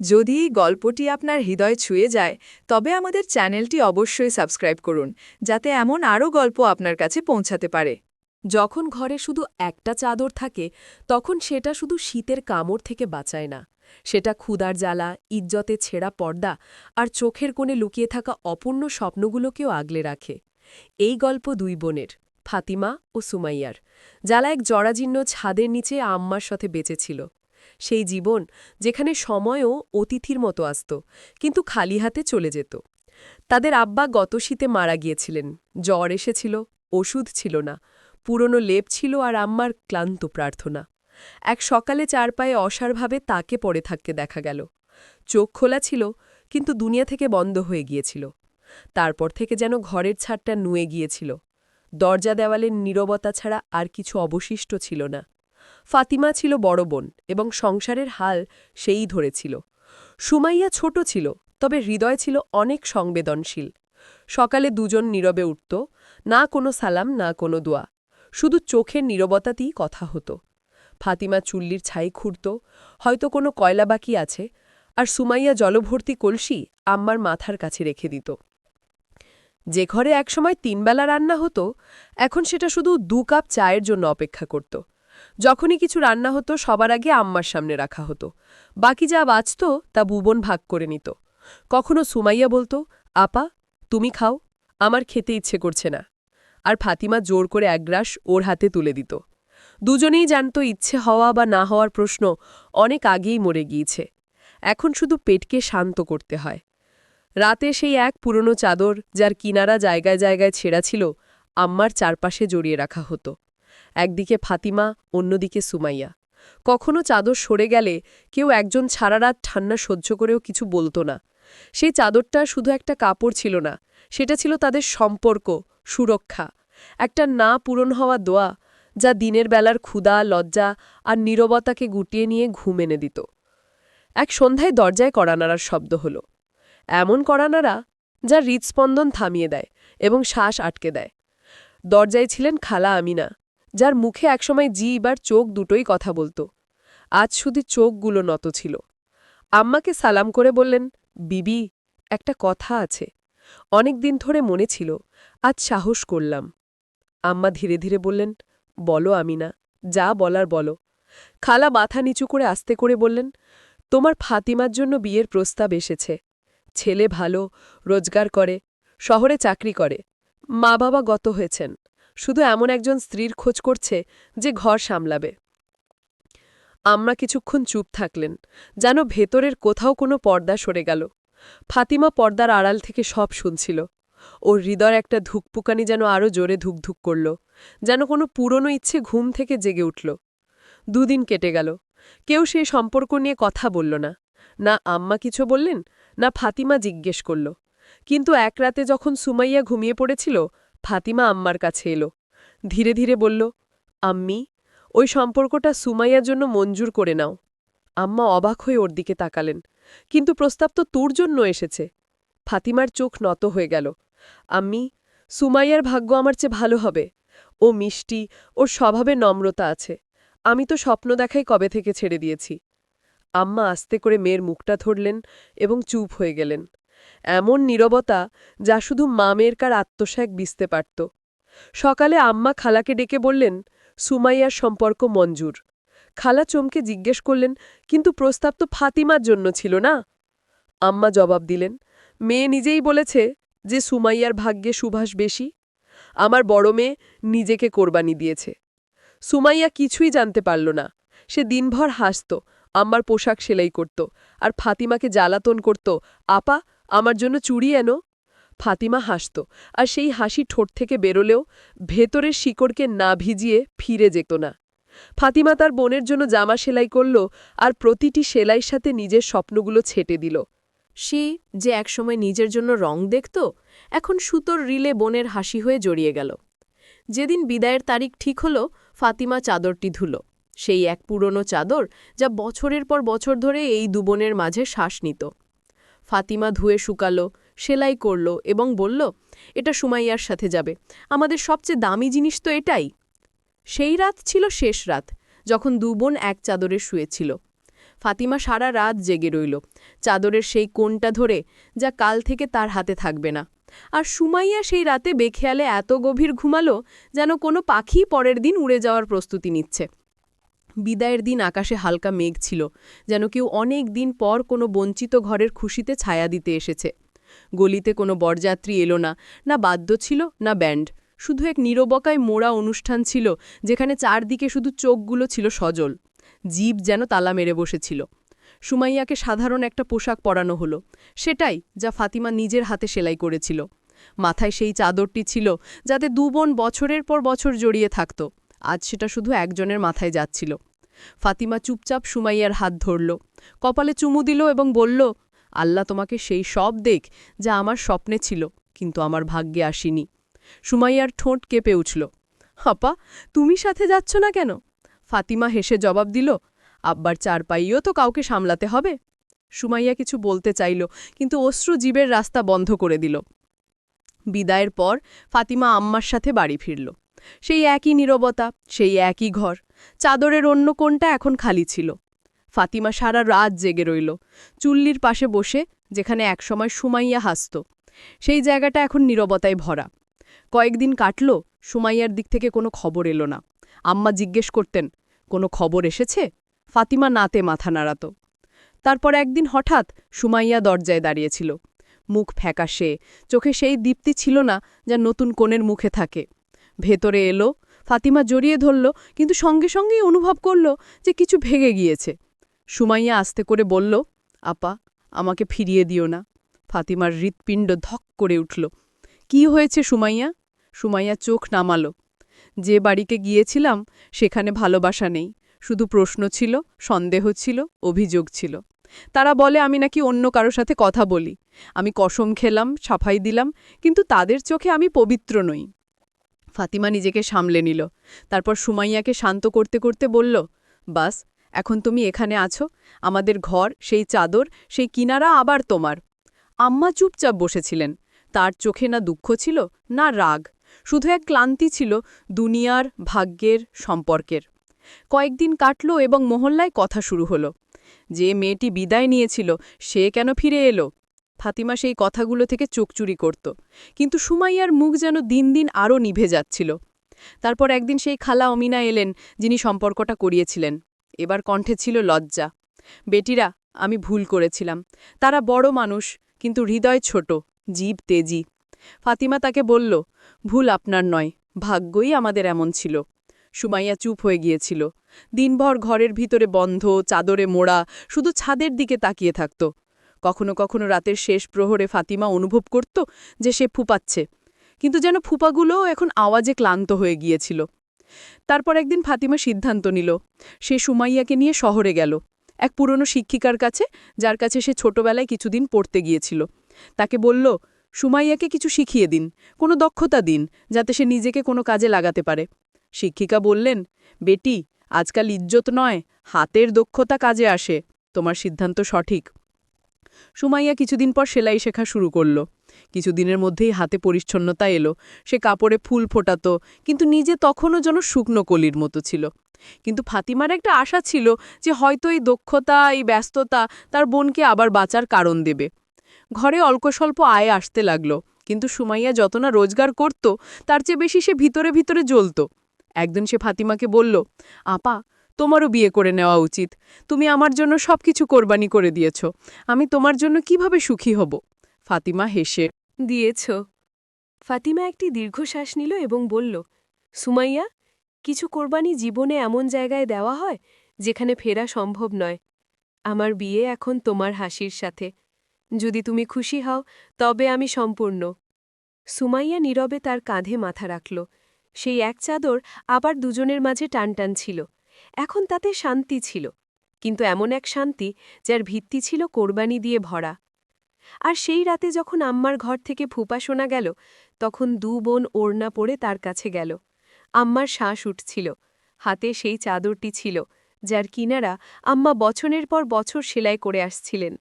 যদি এই গল্পটি আপনার হৃদয় ছুঁয়ে যায়, তবে আমাদের চ্যানেলটি অবশ্যই সাবস্ক্রাইব করুন, যাতে এমন আরও গল্প আপনার কাছে পৌঁছাতে পারে। যখন ঘরে শুধু একটা চাদর থাকে, তখন সেটা শুধু শীতের কামড় থেকে বাঁচায় না। সেটা ক্ষুদার জ্বালা, ইজ্জতে ছেঁড়া পর্দা আর চোখের কোণে লুকিয়ে থাকা অপূর্ণ স্বপ্নগুলোকেও আগলে রাখে। এই গল্প দুই বোনের, ফাতিমা ও সুমাইয়ার। যারা এক জরাজীর্ণ ছাদের নিচে আম্মার সাথে বেঁচেছিল। সেই জীবন যেখানে সময়ও অতিথির মতো আসত, কিন্তু খালি হাতে চলে যেত। তাদের আব্বা গত শীতে মারা গিয়েছিলেন, জ্বর এসেছিল, ওষুধ ছিল না, পুরনো লেপ ছিল আর আম্মার ক্লান্ত প্রার্থনা। এক সকালে চার পায়ে অসারভাবে তাকে পড়ে থাকতে দেখা গেল। চোখ খোলা ছিল, কিন্তু দুনিয়া থেকে বন্ধ হয়ে গিয়েছিল। তারপর থেকে যেন ঘরের ছাদটা নুয়ে গিয়েছিল। দরজা দেওয়ালের নীরবতা ছাড়া আর কিছু অবশিষ্ট ছিল না। ফাতিমা ছিল বড় বোন এবং সংসারের হাল সেই ধরেছিল। সুমাইয়া ছোট ছিল, তবে হৃদয় ছিল অনেক সংবেদনশীল। সকালে দুজন নীরবে উঠত, না কোনো সালাম, না কোনো দোয়া, শুধু চোখের নীরবতাতেই কথা হতো। ফাতিমা চুল্লির ছাই খুঁড়ত, হয়তো কোনো কয়লা বাকি আছে, আর সুমাইয়া জলভর্তি কলসি আম্মার মাথার কাছে রেখে দিত। যে ঘরে একসময় তিনবেলা রান্না হতো, এখন সেটা শুধু দু কাপ চায়ের জন্য অপেক্ষা করত। যখনই কিছু রান্না হতো, সবার আগে আম্মার সামনে রাখা হতো। বাকি যা বাঁচত, তা ভুবন ভাগ করে নিত। কখনো সুমাইয়া বলতো, আপা, তুমি খাও, আমার খেতে ইচ্ছে করছে না। আর ফাতিমা জোর করে এক গ্রাস ওর হাতে তুলে দিত। দুজনেই জানত ইচ্ছে হওয়া বা না হওয়ার প্রশ্ন অনেক আগেই মরে গিয়েছে। এখন শুধু পেটকে শান্ত করতে হয়। রাতে সেই এক পুরনো চাদর, যার কিনারা জায়গায় জায়গায় ছেঁড়া ছিল, আম্মার চারপাশে জড়িয়ে রাখা হতো। একদিকে ফাতিমা, অন্যদিকে সুমাইয়া। কখনো চাদর সরে গেলে কেউ একজন ছাড়া রাত ঠান্ডা সহ্য করেও কিছু বলতো না। সেই চাদরটা শুধু একটা কাপড় ছিল না, সেটা ছিল তাদের সম্পর্ক, সুরক্ষা। একটা না পূরণ হওয়া দোয়া, যা দিনের বেলার ক্ষুদা লজ্জা আর নীরবতাকে গুটিয়ে নিয়ে ঘুম এনে দিত। এক সন্ধ্যায় দরজায় কড়ানাড়ার শব্দ হল। এমন কড়ানাড়া যা হৃদস্পন্দন থামিয়ে দেয় এবং শ্বাস আটকে দেয়। দরজায় ছিলেন খালা আমিনা। যার মুখে একসময় জিব আর চোখ দুটোই কথা বলতো। আজ শুধু চোখগুলো নত ছিল। আম্মাকে সালাম করে বললেন, বিবি, একটা কথা আছে। অনেক দিন ধরে মনে ছিল, আজ সাহস করলাম। আম্মা ধীরে ধীরে বললেন, বলো আমিনা, যা বলার বলো। খালা মাথা নিচু করে আস্তে করে বললেন, তোমার ফাতিমার জন্য বিয়ের প্রস্তাব এসেছে। ছেলে ভালো, রোজগার করে, শহরে চাকরি করে। মা বাবা গত হয়েছেন। শুধু এমন একজন স্ত্রীর খোঁজ করছে যে ঘর সামলাবে। আমরা কিছুক্ষণ চুপ থাকলেন, যেন ভেতরের কোথাও কোনো পর্দা সরে গেল। ফাতিমা পর্দার আড়াল থেকে সব শুনছিল। ওর হৃদয় একটা ধুকপুকানি যেন আরও জোরে ধুকধুক করল, যেন কোনো পুরনো ইচ্ছে ঘুম থেকে জেগে উঠল। দুদিন কেটে গেল। কেউ সেই সম্পর্ক নিয়ে কথা বলল না। না আম্মা কিছু বললেন, না ফাতিমা জিজ্ঞেস করল। কিন্তু এক রাতে যখন সুমাইয়া ঘুমিয়ে পড়েছিল ফাতিমা আম্মার কাছে এলো। ধীরে ধীরে বলল, আম্মি, ওই সম্পর্কটা সুমাইয়ার জন্য মঞ্জুর করে নাও। আম্মা অবাক হয়ে ওর দিকে তাকালেন। কিন্তু প্রস্তাব তো তোর জন্য এসেছে। ফাতিমার চোখ নত হয়ে গেল। আম্মি, সুমাইয়ার ভাগ্য আমার চেয়ে ভালো হবে। ও মিষ্টি, ওর স্বভাবে নম্রতা আছে। আমি তো স্বপ্ন দেখাই কবে থেকে ছেড়ে দিয়েছি। আম্মা আস্তে করে মেয়ের মুখটা ধরলেন এবং চুপ হয়ে গেলেন। এমন নীরবতা যা শুধু মামের কার আত্মসাক বিসতে পারত। সকালে আম্মা খালাকে ডেকে বললেন, সুমাইয়ার সম্পর্ক মঞ্জুর। খালা চমকে জিজ্ঞেস করলেন, কিন্তু প্রস্তাব তো ফাতিমার জন্য ছিল না? আম্মা জবাব দিলেন, মেয়ে নিজেই বলেছে যে সুমাইয়ার ভাগ্যে সুভাষ বেশি। আমার বড় মেয়ে নিজেকে কোরবানি দিয়েছে। সুমাইয়া কিছুই জানতে পারল না। সে দিনভর হাসত, আম্মার পোশাক সেলাই করত, আর ফাতিমাকে জ্বালাতন করত, আপা আমার জন্য চুড়ি এনো। ফাতিমা হাসত, আর সেই হাসি ঠোঁট থেকে বেরোলেও ভেতরের শিকড়কে না ভিজিয়ে ফিরে যেত না। ফাতিমা তার বোনের জন্য জামা সেলাই করল, আর প্রতিটি সেলাইয়ের সাথে নিজের স্বপ্নগুলো ছেটে দিল। সে যে একসময় নিজের জন্য রং দেখত, এখন সুতোর রিলে বোনের হাসি হয়ে জড়িয়ে গেল। যেদিন বিদায়ের তারিখ ঠিক হল, ফাতিমা চাদরটি ধুল। সেই এক পুরনো চাদর যা বছরের পর বছর ধরে এই দুবনের মাঝে শ্বাস নিত। ফাতিমা ধুয়ে শুকালো, সেলাই করল এবং বলল, এটা সুমাইয়ার সাথে যাবে। আমাদের সবচেয়ে দামি জিনিস তো এটাই। সেই রাত ছিল শেষ রাত, যখন দুবোন এক চাদরে শুয়েছিল। ফাতিমা সারা রাত জেগে রইল, চাদরের সেই কোণটা ধরে যা কাল থেকে তার হাতে থাকবে না। আর সুমাইয়া সেই রাতে বেখেয়ালে এত গভীর ঘুমালো যেন কোনো পাখি পরের দিন উড়ে যাওয়ার প্রস্তুতি নিচ্ছে। বিদায়ের দিন আকাশে হালকা মেঘ ছিল, যেন কেউ অনেক দিন পর কোনো বঞ্চিত ঘরের খুশিতে ছায়া দিতে এসেছে। গলিতে কোনো বরযাত্রী এলো না না বাদ্য ছিল, না ব্যান্ড। শুধু এক নীরবকায় মোড়া অনুষ্ঠান ছিল, যেখানে চারদিকে শুধু চোখগুলো ছিল সজল। জীব যেন তালা মেরে বসেছিল। সুমাইয়াকে সাধারণ একটা পোশাক পরানো হলো, সেটাই যা ফাতিমা নিজের হাতে সেলাই করেছিল। মাথায় সেই চাদরটি ছিল, যাতে দু বোন বছরের পর বছর জড়িয়ে থাকত। আজ সেটা শুধু একজনের মাথায় যাচ্ছিল। ফাতিমা চুপচাপ সুমাইয়ার হাত ধরল। কপালে চুমু দিল এবং বলল, আল্লাহ তোমাকে সেই সব দেখ যা আমার স্বপ্নে ছিল, কিন্তু আমার ভাগ্যে আসিনি। সুমাইয়ার ঠোঁট কেঁপে উঠল হাপা তুমি সাথে যাচ্ছ না কেন? ফাতিমা হেসে জবাব দিল, আব্বার চার চারপাইও তো কাউকে সামলাতে হবে। সুমাইয়া কিছু বলতে চাইল, কিন্তু অশ্রু জীবের রাস্তা বন্ধ করে দিল। বিদায়ের পর ফাতিমা আম্মার সাথে বাড়ি ফিরল। সেই একই নীরবতা, সেই একই ঘর, চাদরের অন্য কোণটা এখন খালি ছিল। ফাতিমা সারা রাত জেগে রইল, চুল্লির পাশে বসে, যেখানে একসময় সুমাইয়া হাসত। সেই জায়গাটা এখন নীরবতায় ভরা। কয়েকদিন কাটল, সুমাইয়ার দিক থেকে কোনো খবর এলো না। আম্মা জিজ্ঞেস করতেন, কোনো খবর এসেছে? ফাতিমা নাতে মাথা নাড়াত। তারপর একদিন হঠাৎ সুমাইয়া দরজায় দাঁড়িয়েছিল। মুখ ফ্যাকাশে, চোখে সেই দীপ্তি ছিল না যা নতুন কোণের মুখে থাকে। ভেতরে এলো, ফাতিমা জড়িয়ে ধরল, কিন্তু সঙ্গে সঙ্গেই অনুভব করল যে কিছু ভেঙে গিয়েছে। সুমাইয়া আস্তে করে বলল, আপা, আমাকে ফিরিয়ে দিও না। ফাতিমার হৃৎপিণ্ড ধক করে উঠল। কি হয়েছে সুমাইয়া? সুমাইয়া চোখ নামালো। যে বাড়িকে গিয়েছিলাম, সেখানে ভালোবাসা নেই। শুধু প্রশ্ন ছিল, সন্দেহ ছিল, অভিযোগ ছিল। তারা বলে আমি নাকি অন্য কারও সাথে কথা বলি। আমি কসম খেলাম, সাফাই দিলাম, কিন্তু তাদের চোখে আমি পবিত্র নই। ফাতিমা নিজেকে সামলে নিল। তারপর সুমাইয়াকে শান্ত করতে করতে বলল, বাস, এখন তুমি এখানে আছো। আমাদের ঘর, সেই চাদর, সেই কিনারা আবার তোমার। আম্মা চুপচাপ বসেছিলেন। তার চোখে না দুঃখ ছিল, না রাগ। শুধু এক ক্লান্তি ছিল দুনিয়ার ভাগ্যের সম্পর্কের। কয়েকদিন কাটল এবং মহল্লায় কথা শুরু হলো। যে মেয়েটি বিদায় নিয়েছিল, সে কেন ফিরে এলো? ফাতিমা সেই কথাগুলো থেকে চোখচুরি করত। কিন্তু সুমাইয়ার মুখ যেন দিন দিন আরও নিভে যাচ্ছিল। তারপর একদিন সেই খালা অমিনা এলেন, যিনি সম্পর্কটা করিয়েছিলেন। এবার কণ্ঠে ছিল লজ্জা। বেটিরা, আমি ভুল করেছিলাম। তারা বড় মানুষ, কিন্তু হৃদয় ছোট, জীব তেজি। ফাতিমা তাকে বলল, ভুল আপনার নয়, ভাগ্যই আমাদের এমন ছিল। সুমাইয়া চুপ হয়ে গিয়েছিল। দিনভর ঘরের ভিতরে বন্ধ, চাদরে মোড়া, শুধু ছাদের দিকে তাকিয়ে থাকত। কখনো কখনো রাতের শেষ প্রহরে ফাতিমা অনুভব করত যে সে ফুপাচ্ছে। কিন্তু যেন ফুপাগুলোও এখন আওয়াজে ক্লান্ত হয়ে গিয়েছিল। তারপর একদিন ফাতিমা সিদ্ধান্ত নিল, সে সুমাইয়াকে নিয়ে শহরে গেল, এক পুরনো শিক্ষিকার কাছে, যার কাছে সে ছোটবেলায় কিছুদিন পড়তে গিয়েছিল। তাকে বলল, সুমাইয়াকে কিছু শিখিয়ে দিন, কোনো দক্ষতা দিন, যাতে সে নিজেকে কোনো কাজে লাগাতে পারে। শিক্ষিকা বললেন, বেটি, আজকাল ইজ্জত নয়, হাতের দক্ষতা কাজে আসে। তোমার সিদ্ধান্ত সঠিক। সুমাইয়া কিছুদিন পর সেলাই শেখা শুরু করল। কিছুদিনের মধ্যেই হাতে পরিচ্ছন্নতা এলো। সে কাপড়ে ফুল ফোটাত, কিন্তু নিজে তখনও যেন শুকনো কলির মতো ছিল। কিন্তু ফাতিমার একটা আশা ছিল যে হয়তো এই দক্ষতা, এই ব্যস্ততা তার বোনকে আবার বাঁচার কারণ দেবে। ঘরে অল্পস্বল্প আয় আসতে লাগল, কিন্তু সুমাইয়া যত না রোজগার করত, তার চেয়ে বেশি সে ভিতরে ভিতরে জ্বলত। একদিন সে ফাতিমাকে বলল, আপা তোমারও বিয়ে করে নেওয়া উচিত। তুমি আমার জন্য সব কিছু কোরবানি করে দিয়েছ। আমি তোমার জন্য কীভাবে সুখী হব? ফাতিমা হেসে, দিয়েছ। ফাতিমা একটি দীর্ঘশ্বাস নিল এবং বলল, সুমাইয়া, কিছু কোরবানি জীবনে এমন জায়গায় দেওয়া হয় যেখানে ফেরা সম্ভব নয়। আমার বিয়ে এখন তোমার হাসির সাথে। যদি তুমি খুশি হও, তবে আমি সম্পূর্ণ। সুমাইয়া নীরবে তার কাঁধে মাথা রাখল। সেই এক চাদর আবার দুজনের মাঝে টানটান ছিল। এখন তাতে শান্তি ছিল, কিন্তু এমন এক শান্তি যার ভিত্তি ছিল কোরবানি দিয়ে ভরা। আর সেই রাতে যখন আম্মার ঘর থেকে ফুপা শোনা গেল, তখন দু বোন ওড়না পড়ে তার কাছে গেল। আম্মার শ্বাস উঠছিল, হাতে সেই চাদরটি ছিল, যার কিনারা আম্মা বছরের পর বছর সেলাই করে আসছিলেন।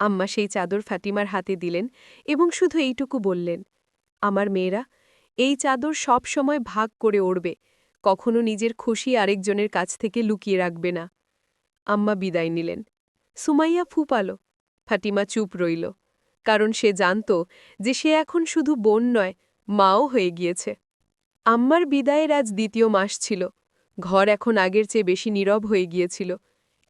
আম্মা সেই চাদর ফাতিমার হাতে দিলেন এবং শুধু এইটুকু বললেন, আমার মেয়েরা, এই চাদর সব সময় ভাগ করে ওড়বে কখনো নিজের খুশি আরেকজনের কাছ থেকে লুকিয়ে রাখবে না। আম্মা বিদায় নিলেন। সুমাইয়া ফুপাল। ফাটিমা চুপ রইল। কারণ সে জানত যে সে এখন শুধু বোন নয়, মাও হয়ে গিয়েছে। আম্মার বিদায়ের আজ দ্বিতীয় মাস ছিল। ঘর এখন আগের চেয়ে বেশি নীরব হয়ে গিয়েছিল।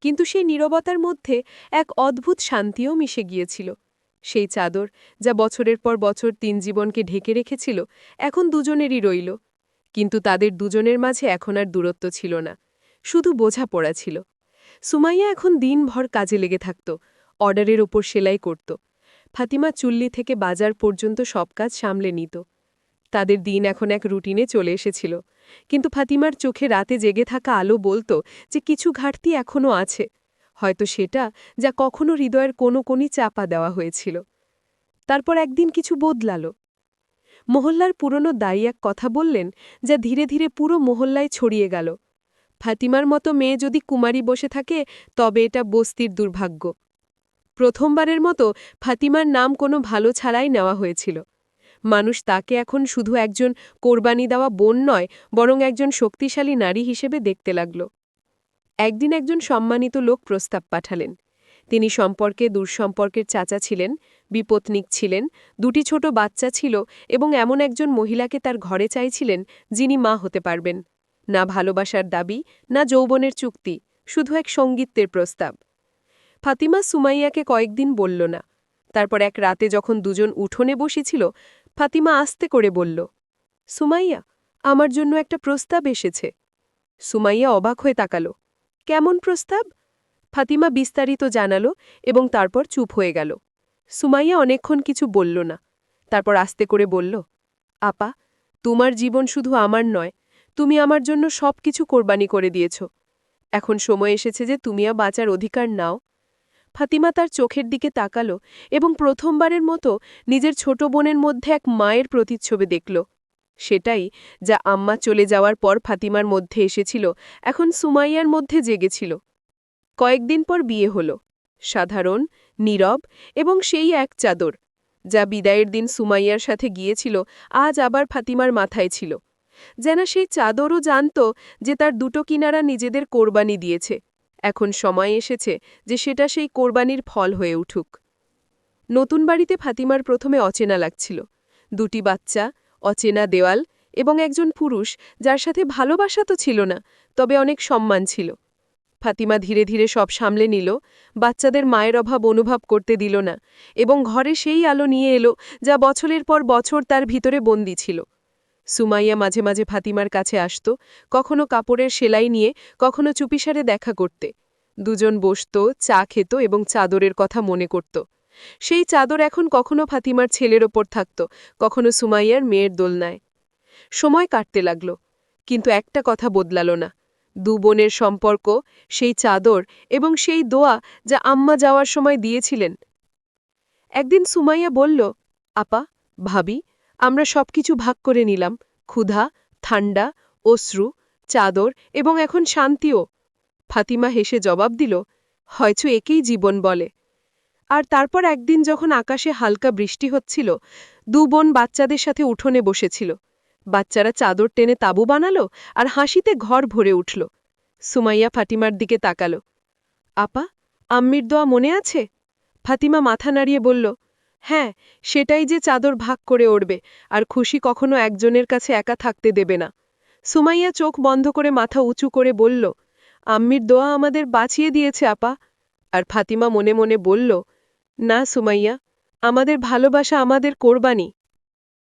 কিন্তু সেই নীরবতার মধ্যে এক অদ্ভুত শান্তিও মিশে গিয়েছিল। সেই চাদর যা বছরের পর বছর তিন জীবনকে ঢেকে রেখেছিল, এখন দুজনেরই রইল। কিন্তু তাদের দুজনের মাঝে এখন আর দূরত্ব ছিল না, শুধু বোঝাপড়া ছিল। সুমাইয়া এখন দিনভর কাজে লেগে থাকত, অর্ডারের ওপর সেলাই করত। ফাতিমা চুল্লি থেকে বাজার পর্যন্ত সব কাজ সামলে নিত। তাদের দিন এখন এক রুটিনে চলে এসেছিল। কিন্তু ফাতিমার চোখে রাতে জেগে থাকা আলো বলতো যে কিছু ঘাটতি এখনও আছে। হয়তো সেটা যা কখনো হৃদয়ের কোনো কোনি চাপা দেওয়া হয়েছিল। তারপর একদিন কিছু বদলালো। মহল্লার পুরনো দায়ী এক কথা বললেন যা ধীরে ধীরে পুরো মহল্লায় ছড়িয়ে গেল। ফাতিমার মতো মেয়ে যদি কুমারী বসে থাকে, তবে এটা বস্তির দুর্ভাগ্য। প্রথমবারের মতো ফাতিমার নাম কোনো ভালো ছাড়াই নেওয়া হয়েছিল। মানুষ তাকে এখন শুধু একজন কোরবানি দেওয়া বোন নয়, বরং একজন শক্তিশালী নারী হিসেবে দেখতে লাগল। একদিন একজন সম্মানিত লোক প্রস্তাব পাঠালেন। তিনি সম্পর্কে, দুঃসম্পর্কের চাচা ছিলেন। বিপত্নিক ছিলেন। দুটি ছোট বাচ্চা ছিল এবং এমন একজন মহিলাকে তার ঘরে চাইছিলেন যিনি মা হতে পারবেন। না ভালোবাসার দাবি, না যৌবনের চুক্তি, শুধু এক সঙ্গীতের প্রস্তাব। ফাতিমা সুমাইয়াকে কয়েকদিন বলল না। তারপর এক রাতে যখন দুজন উঠোনে বসেছিল, ফাতিমা আস্তে করে বলল, সুমাইয়া, আমার জন্য একটা প্রস্তাব এসেছে। সুমাইয়া অবাক হয়ে তাকাল, কেমন প্রস্তাব? ফাতিমা বিস্তারিত জানালো এবং তারপর চুপ হয়ে গেল। সুমাইয়া অনেকক্ষণ কিছু বলল না, তারপর আস্তে করে বলল, আপা, তোমার জীবন শুধু আমার নয়, তুমি আমার জন্য সব কিছু কোরবানি করে দিয়েছ। এখন সময় এসেছে যে তুমিও বাঁচার অধিকার নাও। ফাতিমা তার চোখের দিকে তাকালো এবং প্রথমবারের মতো নিজের ছোট বোনের মধ্যে এক মায়ের প্রতিচ্ছবি দেখল। সেটাই যা আম্মা চলে যাওয়ার পর ফাতিমার মধ্যে এসেছিল, এখন সুমাইয়ার মধ্যে জেগেছিল। কয়েকদিন পর বিয়ে হল। সাধারণ, নীরব এবং সেই এক চাদর, যা বিদায়ের দিন সুমাইয়ার সাথে গিয়েছিল, আজ আবার ফাতিমার মাথায় ছিল। যেন সেই চাদরও জানত যে তার দুটো কিনারা নিজেদের কোরবানি দিয়েছে। এখন সময় এসেছে যে সেটা সেই কোরবানির ফল হয়ে উঠুক। নতুন বাড়িতে ফাতিমার প্রথমে অচেনা লাগছিল। দুটি বাচ্চা, অচেনা দেওয়াল এবং একজন পুরুষ, যার সাথে ভালোবাসা তো ছিল না, তবে অনেক সম্মান ছিল। ফাতিমা ধীরে ধীরে সব সামলে নিল, বাচ্চাদের মায়ের অভাব অনুভব করতে দিল না এবং ঘরে সেই আলো নিয়ে এলো যা বছরের পর বছর তার ভিতরে বন্দি ছিল। সুমাইয়া মাঝে মাঝে ফাতিমার কাছে আসত, কখনো কাপড়ের সেলাই নিয়ে, কখনো চুপিসারে দেখা করতে। দুজন বসত, চা খেত এবং চাদরের কথা মনে করত। সেই চাদর এখন কখনো ফাতিমার ছেলের ওপর থাকত, কখনো সুমাইয়ার মেয়ের দোলনায়। সময় কাটতে লাগল, কিন্তু একটা কথা বদলাল না। দু বোনের সম্পর্ক, সেই চাদর এবং সেই দোয়া যা আম্মা যাওয়ার সময় দিয়েছিলেন। একদিন সুমাইয়া বলল, আপা, ভাবি, আমরা সবকিছু ভাগ করে নিলাম, ক্ষুধা ঠান্ডা অশ্রু, চাদর এবং এখন শান্তিও। ফাতিমা হেসে জবাব দিল, হয়তো একেই জীবন বলে। আর তারপর একদিন যখন আকাশে হালকা বৃষ্টি হচ্ছিল, দু বোন বাচ্চাদের সাথে উঠোনে বসেছিল। বাচ্চারা চাদর টেনে তাবু বানালো আর হাসিতে ঘর ভরে উঠল। সুমাইয়া ফাতিমার দিকে তাকালো। আপা, আম্মির দোয়া মনে আছে? ফাতিমা মাথা নাড়িয়ে বলল হ্যাঁ সেটাই যে চাদর ভাগ করে ওড়বে, আর খুশি কখনো একজনের কাছে একা থাকতে দেবে না। সুমাইয়া চোখ বন্ধ করে মাথা উঁচু করে বলল, আম্মির দোয়া আমাদের বাঁচিয়ে দিয়েছে, আপা। আর ফাতিমা মনে মনে বলল, না সুমাইয়া, আমাদের ভালোবাসা আমাদের কোরবানি